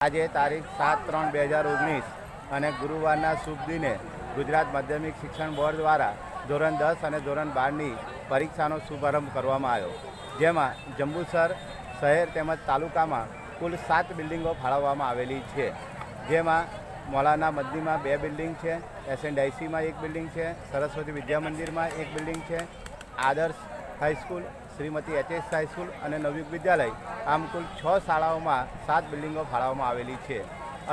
આજે તારીખ સાત ત્રણ બે હજાર ઓગણીસ અને ગુરુવારના શુભ દિને ગુજરાત માધ્યમિક શિક્ષણ બોર્ડ દ્વારા ધોરણ દસ અને ધોરણ બારની પરીક્ષાનો શુભારંભ કરવામાં આવ્યો. જેમાં જંબુસર શહેર તેમજ તાલુકામાં કુલ સાત બિલ્ડિંગો ફાળવવામાં આવેલી છે. જેમાં મોલાના મદનીમાં બે બિલ્ડિંગ છે એસએનડાઈસીમાં એક બિલ્ડિંગ છે, સરસ્વતી વિદ્યા મંદિરમાં એક બિલ્ડિંગ છે, આદર્શ હાઈસ્કૂલ શ્રીમતી એચએસ હાઈસ્કૂલ અને નવયુગ વિદ્યાલય આમ કુલ છ શાળાઓમાં સાત બિલ્ડિંગો ફાળવવામાં આવેલી છે.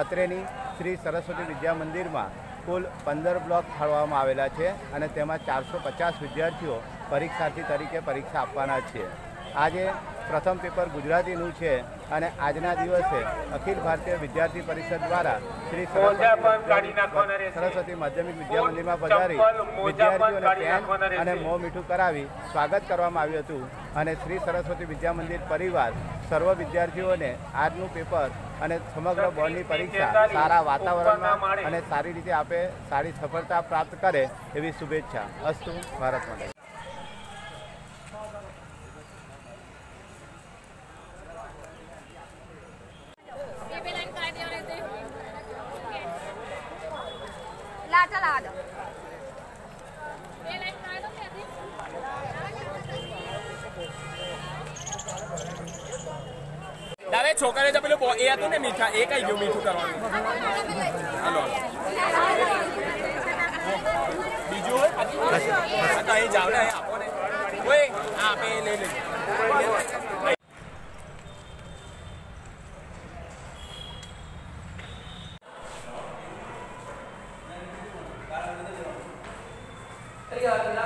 અત્રેની શ્રી સરસ્વતી વિદ્યા મંદિરમાં કુલ પંદર બ્લોક ફાળવવામાં આવેલા છે અને તેમાં ચારસો પચાસ વિદ્યાર્થીઓ પરીક્ષાર્થી તરીકે પરીક્ષા આપવાના છે. આજે પ્રથમ પેપર ગુજરાતીનું છે અને આજના દિવસે અખિલ ભારતીય વિદ્યાર્થી પરિષદ દ્વારા શ્રી સરસ્વતી સરસ્વતી માધ્યમિક વિદ્યા મંદિરમાં પધારી વિદ્યાર્થીઓને પેન અને મોં મીઠું કરાવી સ્વાગત કરવામાં આવ્યું હતું અને શ્રી સરસ્વતી વિદ્યા મંદિર પરિવાર સર્વ વિદ્યાર્થીઓને આજનું પેપર અને સમગ્ર બોર્ડની પરીક્ષા સારા વાતાવરણમાં અને સારી રીતે આપે સારી સફળતા પ્રાપ્ત કરે એવી શુભેચ્છા. અસ્તુ ભારત માટે કાચા લાવા દો દાદા છોકરાએ તો પેલું એ હતું ને મીઠા, એ કઈ ગયું મીઠું કરવાનું? બીજું હોય? અહીં જાવ ને આપો ને. આપે લઈ લે realidad